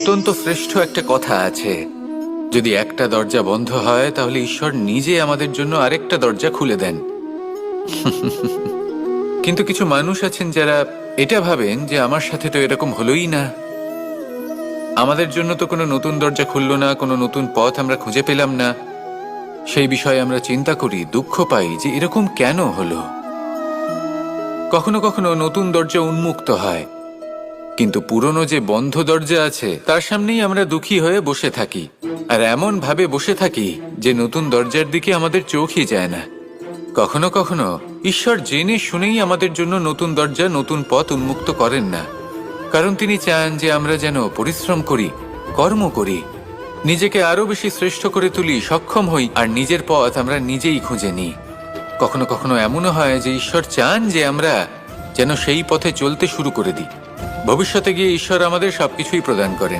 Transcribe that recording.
অত্যন্ত শ্রেষ্ঠ একটা কথা আছে। যদি একটা দরজা বন্ধ হয়, তাহলে ঈশ্বর নিজে আমাদের জন্য আরেকটা দরজা খুলে দেন। কিন্তু কিছু মানুষ আছেন যারা এটা ভাবেন যে আমার সাথে তো এরকম হলোই না। আমাদের জন্য তো কোনো নতুন দরজা খুললো না, কোনো নতুন পথ আমরা খুঁজে পেলাম না। সেই বিষয়ে আমরা চিন্তা করি, দুঃখ পাই যে এরকম কেন হলো? কখনো কখনো নতুন দরজা উন্মুক্ত হয়। কিন্তু পুরনো যে বন্ধ দরজা আছে, তার সামনেই আমরা দুঃখী হয়ে বসে থাকি। আর এমন ভাবে বসে থাকি যে নতুন দরজার দিকে আমাদের চোখই যায় না। কখনো কখনো ঈশ্বর জেনে শুনেই আমাদের জন্য নতুন দরজা, নতুন পথ উন্মুক্ত করেন না। কারণ তিনি চান যে আমরা যেন পরিশ্রম করি, কর্ম করি, নিজেকে আরও বেশি শ্রেষ্ঠ করে তুলি, সক্ষম হই, আর নিজের পথ আমরা নিজেই খুঁজে নিই। কখনো কখনো এমনও হয় যে ঈশ্বর চান যে আমরা যেন সেই পথে চলতে শুরু করে দিই। ভবিষ্যতে গিয়ে ঈশ্বর আমাদের সবকিছুই প্রদান করেন।